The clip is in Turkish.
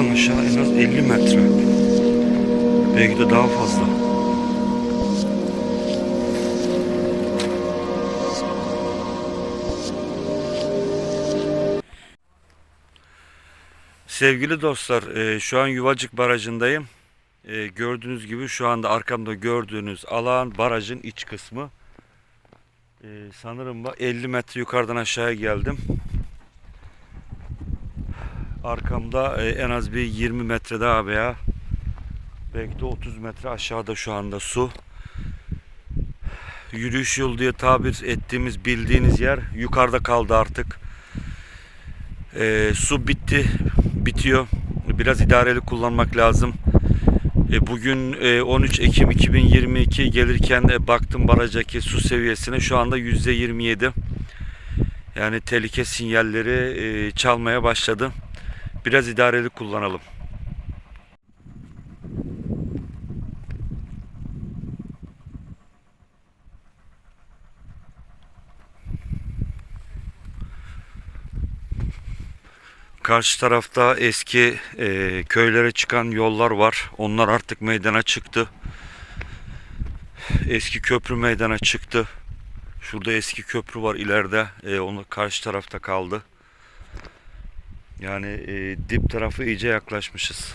yukarıdan aşağı en az 50 metre. Belki de daha fazla. Sevgili dostlar, e, şu an Yuvacık Barajı'ndayım. E, gördüğünüz gibi şu anda arkamda gördüğünüz alan barajın iç kısmı. E, sanırım bak 50 metre yukarıdan aşağıya geldim. Arkamda e, en az bir 20 metre daha veya belki de 30 metre aşağıda şu anda su. Yürüyüş yolu diye tabir ettiğimiz bildiğiniz yer yukarıda kaldı artık. E, su bitti, bitiyor. Biraz idareli kullanmak lazım. E, bugün e, 13 Ekim 2022 gelirken e, baktım barajdaki su seviyesine şu anda %27. Yani tehlike sinyalleri e, çalmaya başladı. Biraz idareli kullanalım. Karşı tarafta eski e, köylere çıkan yollar var. Onlar artık meydana çıktı. Eski köprü meydana çıktı. Şurada eski köprü var ileride. E, onu karşı tarafta kaldı. Yani e, dip tarafı iyice yaklaşmışız.